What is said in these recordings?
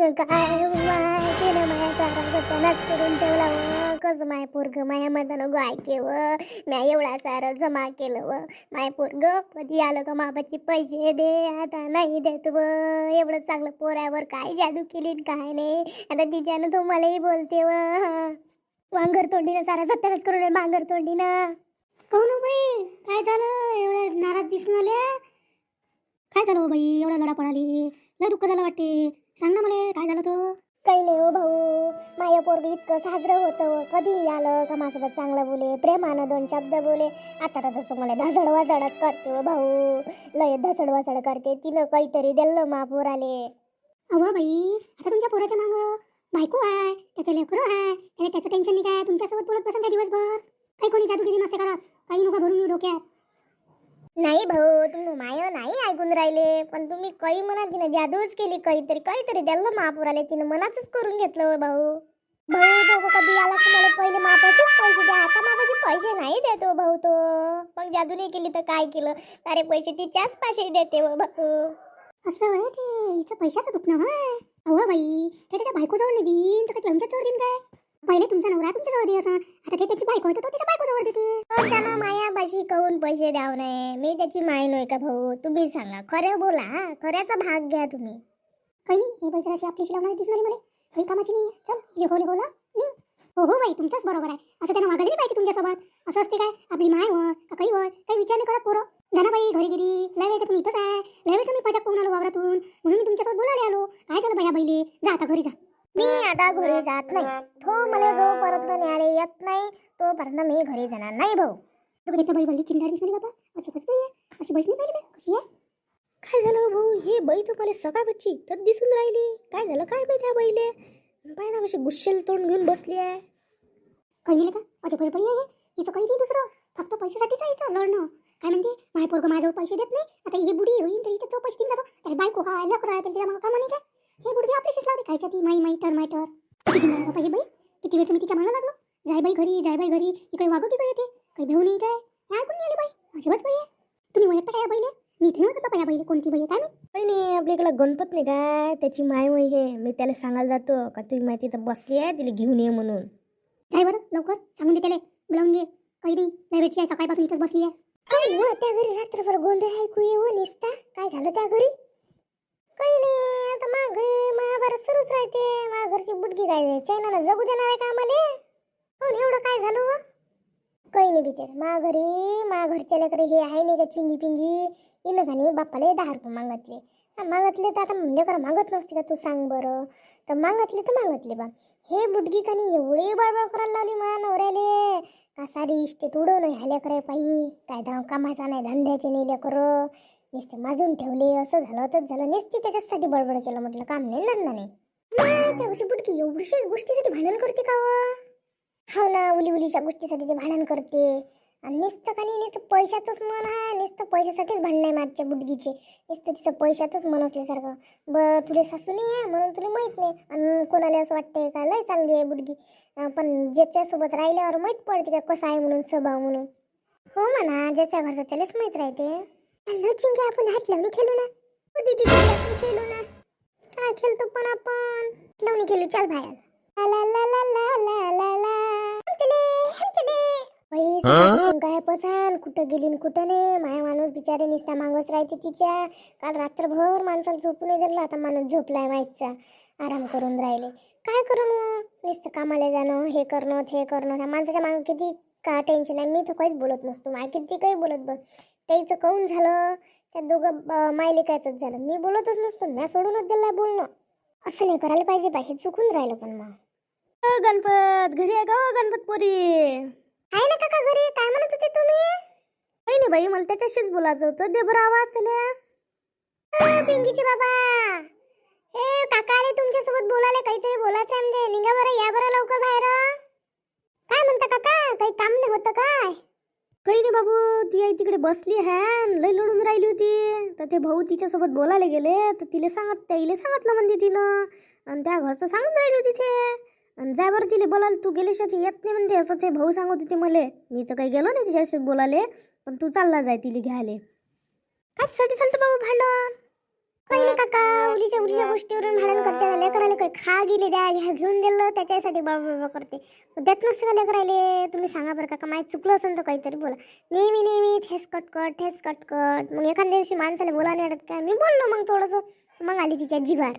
काय माय केलं माया सारा सत्यानाच करून ठेवला व कसं माय पोरग माया मतानं गायके व म्या एवढा सारं जमा केलं व माय पोरग कधी आलं का मापाचे पैसे दे आता नाही देत व एवढं चांगलं पोरावर काय जादू केली काय नाही आता तिच्यानं तुम्हालाही मलाही बोलते व वांगर तोंडीनं सारा सत्यानाच करून मांगर तोंडीनं. हो कहू बाई काय झालं? एवढं नाराज दिसून आल्या? काय झालं हो बाई? एवढा लढा पडाली लय दुःख झालं वाटते. सांग ना मला काय झालं तो काही नाही हो भाऊ. माझ्या पोरग इतकं साजरं होतं. कधी आलं का माझ्यासोबत चांगलं बोले प्रेमानं दोन शब्द बोले. आता तर तसं मला धसड वसडच करते हो भाऊ. लय धसड वसड करते. तिनं काहीतरी दिलं मा पोराले. अहो बाई आता तुमच्या पोराच्या मागं बायको आहे त्याचं लेकरं आहे त्याला त्याचं टेन्शन नाही काय? तुमच्यासोबत बोलत बसन काय दिवसभर. काही कोणी जादूगिरी नसते करत काही नका भरून डोक्यात. नाही भाऊ तुम्ही माय नाही ऐकून राहिले. पण तुम्ही काही म्हणा तिनं जादूच केली काहीतरी काहीतरी द्याल महापुराले तिनं मनातच करून घेतलं भाऊ. भाऊ तो कधी आला की मला पहिले मापाचेच पैसे द्या. आता मापाचे पैसे नाही देतो हो भाऊ तो. पण जादूने केली तर काय केलं? सारे पैसे तिच्याच पाशी देते व भाऊ. असं आहे ते. हिचं पैशाचं दुखणं होय अहो बाई ते त्याच्या बायको जाऊन देईन तर तुमच्या जवळ देईन काय? पहिले तुमचा नवरा तुमच्या जवळ असं आता ते त्याची बायको आहे तर तो त्याच्या बायकोजवळ देते. पण त्यानं मायापाशी कहून पैसे द्याव नाही मी त्याची माय नव्हे का भाऊ? तुम्ही सांगा. खरं बोला हा. खऱ्याचा भाग घ्या तुम्ही. काही नाही हे बाई जराशी आपलीशी लावणारी दिसणारी मला. काही कामाची नाही चल हे होले होला निघ. हो हो बाई तुमचंच बरोबर आहे. असं त्यानं वागायला नाही पाहिजे तुमच्यासोबत असं असते काय? आपली माय होय का काही होय? काही विचार नाही करत पोरं. जाना बाई घरी गेली लय वेळचं तुम्ही इथंच आहे. लय वेळचं मी पजाक पाहून आलो वावरातून. म्हणून मी तुमच्यासोबत बोलायला आलो. काय झालं बाया बैले जा आता घरी जा. मी आता घरी जात नाही. तो मला जोपर्यंत न्यायालय येत नाही तोपर्यंत मी घरी जाणार नाही भाऊ. तू कधी बाई बैली चिंताडी दिसणारी बाबा. अशी कशी बाई आहे. अशी बैस नाही पाहिली बाई. कशी आहे? काय झालं भाऊ? हे बाई तर मला सकाळची तर दिसून राहिली. काय झालं? काय माहिती ह्या बाईले? पाय ना कशी गुस्सेल तोंड घेऊन बसली आहे. काही नाही का? अजय बस बाई आहे. हिचं काही नाही दुसरं. फक्त पैशासाठीच आहे हिचं लढणं काय म्हणते? माझ्या पोरगं माझ्याजवळ पैसे देत नाही. आता ही बुडी होईल तर हिच्या चौ पैसे देईन जातो. त्याला बायको हा लेकरं आहे तर तिला मग कामा नाही काय हे बुडगी आपल्याशीच लावते. खायच्या ती माई माई टर माय टर किती जिम्मा बाबा ही बाई. किती वेळचं मी तिच्या मागं लागलो. जाय बाई घरी जाय बाई घरी. इकडे वागव की येते. काही भेऊ नाही काय. हे ऐकून नाही आली बाई. अशी बस बाई तुम्ही ओळखता काय बाईले? मी इथे नव्हतं बाबा या बाईले. कोणती बाई काय नाही काही नाही आपल्या इकडे गणपत नाही काय. त्याची माय वय हे. मी त्याला सांगायला जातो. का तुम्ही माहिती तर बसली आहे तिला घेऊन ये म्हणून. जाय बरं लवकर. सांगून दे त्याला. बोलावून घे. काही नाही. नाही भेटची आहे. सकाळपासून इथंच बसली आहे. त्या घरी रात्रभर गोंधळ ऐकू येऊ निसता? काय झालं त्या घरी? काही नाही आता मा महाभारत सुरूच राहते. मा घरची काय चैनाला जगू देणार आहे का आम्हाला? हो एवढं काय झालं व? काही नाही बिचार मा घरी मा लेकरे हे आहे नाही का चिंगी पिंगी. इनं का नाही बाप्पाला दहा रुपये मागतले. मागतले तर आता लेकर मागत नसते का तू सांग बरं? तर मागतले तर मागतले बा. हे बुटगी का नाही एवढी बडबड करायला लावली मा नवऱ्याले? का सारी इस्टेट उडवणं ह्या लेकर पायी काय धाव कामाचा नाही धंद्याचे नाही लेकर. नुसते माजून ठेवले असं झालं तसं झालं नुसते त्याच्यासाठी बडबड केलं म्हटलं काम नाही धंदा नाही. नाही, त्या गोष्टी एवढीशी गोष्टीसाठी भांडण करते का हो ना उली उलीच्या गोष्टीसाठी ते भांडण करते. आणि नुसतं का नाही नुसतं पैशाचंच मन आहे नुसतं पैशासाठीच भांडण आहे मागच्या बुडगीचे. नुसतं तिचं पैशाचंच मन असल्यासारखं. ब तुले सासू नाही आहे म्हणून तुला माहीत नाही. आणि कोणाला असं वाटतंय का? लय चांगली आहे बुडगी. पण ज्याच्यासोबत राहिल्यावर माहीत पडते का कसं आहे म्हणून स्वभाव म्हणून? हो म्हणा ज्याच्या घरचं त्यालाच माहीत राहते. चिंकी आपण हात लावणी खेळू ना? दीदी खेळू ना? काय खेळतो पण आपण? लावणी खेळू चल बाहेर. ला ला ला ला ला ला ला हम चले हम चले बाई सकाळपासून काय पसान कुठं गेली कुठं नाही माया माणूस बिचारे निसता मागच राहते तिच्या. काल रात्रभर माणसाला झोपू नाही दिलं आता माणूस झोपलाय माहीतचा आराम करून राहिले. काय करू नुसतं कामाला जाणं हे करणं ते करणं. माणसाच्या मागं किती का टेन्शन आहे? मी तर काहीच बोलत नसतो. माय किती काही बोलत बस. त्याचं काऊन झालं? त्या दोघं मायलेकायचंच झालं. मी बोलतच नसतो मी सोडूनच दिलं बोलणं. असं नाही करायला पाहिजे हे चुकून राहिलं पण मग. गणपत घरी आहे का गणपतपुरी आहे ना काका घरी काय म्हणत होते तुम्ही? काही नाही बाई मला त्याच्याशीच बोलायचं होतं. दे बरं आवाज पिंकीचे बाबा. हे काका आले तुमच्यासोबत बोलायला काहीतरी बोलायचं आहे म्हणजे. निघा बरं या बरं लवकर बाहेर. काय म्हणता काका? काही काम नाही होतं काय? काही नाही बाबू ती आई तिकडे बसली आहे लय लढून राहिली होती. तर ते भाऊ तिच्यासोबत बोलायला गेले तर तिला सांगत त्याईले सांगितलं म्हणते तिनं. आणि त्या घरचं सांगून राहिली होती ते. आणि जा बरं तिला बोलायला तू गेल्याशिवाय ती येत नाही म्हणते असं ते भाऊ सांगत होते मले. मी तर काही गेलो नाही तिच्याशी बोलायले पण तू चालला जाय तिला घ्यायला. कशासाठी चालतं बाबू भांडण? काही नाही काका उलीच्या उलीच्या गोष्टीवरून भांडण करते लेकराला खा गेले द्या ह्या घेऊन दिलं त्याच्यासाठी बळबळ करते. देत नसतं का लेकराले तुम्ही सांगा बरं काका माहीत चुकलं असेल तर काहीतरी बोला. नेहमी नेहमी ठेस कटकट ठेस कटकट. मग एखाद्या दिवशी माणसाला बोला नाही अडत काय? मी बोललो मग थोडंसं. मग आली तिच्या जिभार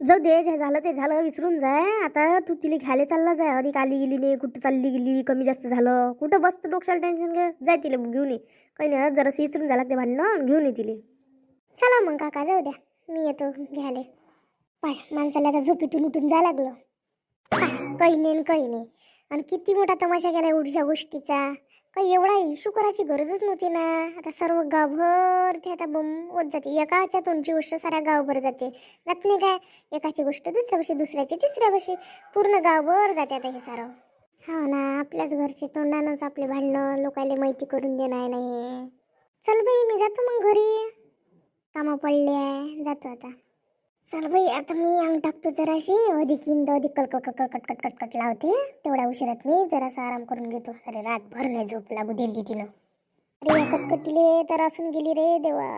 जाऊ दे जे झालं ते झालं विसरून जाय. आता तू तिला घ्यायला चालला जाय. अधिक आली गेली नाही कुठं चालली गेली कमी जास्त झालं. कुठं बसतं डोक्याला टेन्शन घे. जाय तिला घेऊन ये. काही नाही जरासं विसरून झाला ते भांडणं घेऊन ये तिला. चला मग काका जाऊ द्या. मी येतो घ्यायला. पाय माणसाला आता झोपेतून उठून जा लागलं. काही नाही काही नाही. आणि किती मोठा तमाशा केला एवढ्या गोष्टीचा. काही एवढा इशू करायची गरजच नव्हती ना. आता सर्व गावभर ते आता बम होत जाते. एकाच्या तोंडची गोष्ट साऱ्या गावभर जाते. जात नाही काय? एकाची गोष्ट दुसऱ्या वर्षी दुसऱ्याची तिसऱ्या वर्षी. पूर्ण गावभर जाते आता हे सारं. हा ना आपल्याच घरचे तोंडानंच आपले भांडणं. लोकायला माहिती करून देणार नाही चल बाई मी जातो मग घरी. कामं पडले आहे. जातो आता. चल बाई आता मी अंग टाकतो जराशी. अधिक इंद अधिक कल कट कट कट कट कट लावते. तेवढ्या उशिरात मी जरासा आराम करून घेतो. सारे रातभर नाही झोप लागू दिली तिनं. अरे कटकटीले तर असून गेली रे देवा.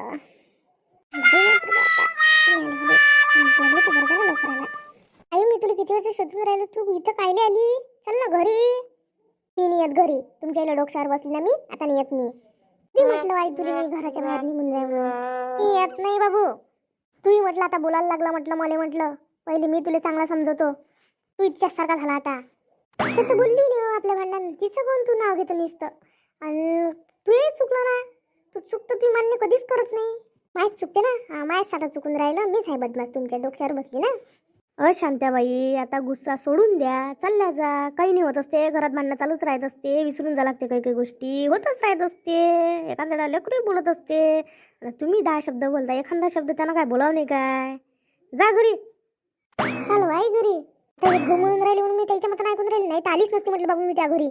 आई मी तुला किती वेळचं शोधून राहिलो? तू इथं कायले आली? चल ना घरी. मी नियत येत घरी. तुमच्या इला डोक्यावर बसली ना मी. आता नियत येत मी म्हटलं आई तुला घराच्या बाहेर निघून जाय म्हणून. येत नाही बाबू. तूही म्हटलं आता बोलायला लागला म्हटलं मला म्हटलं. पहिले मी तुला चांगला समजवतो. तू इच्छासारखा झाला आता. असं तर बोलली नाही हो आपल्या भांडण. तिचं कोण तू नाव घेतं नुसतं? आणि तूही चुकलं ना. तू चुकतं तुम्ही मान्य कधीच करत नाही. माहीत चुकते ना. माझ्यासाठी साठा चुकून राहिलं. मीच आहे बदमाश तुमच्या डोक्यावर बसली ना. अ शांताबाई आता गुस्सा सोडून द्या. चालल्या जा. काही नाही होत असते. घरात भांडणं चालूच राहत असते. विसरून जा लागते काही काही गोष्टी. होतच राहत असते. एखाद्याला लेकरूही बोलत असते. आता तुम्ही दहा शब्द बोलता. एखादा शब्द त्यांना काय बोलाव नाही काय? जा घरी. चालू आई घरी. घुमून राहिली म्हणून मी त्याच्या मतानं ऐकून राहिली नाही. तर आलीच नसती म्हटलं बाबू मी त्या घरी.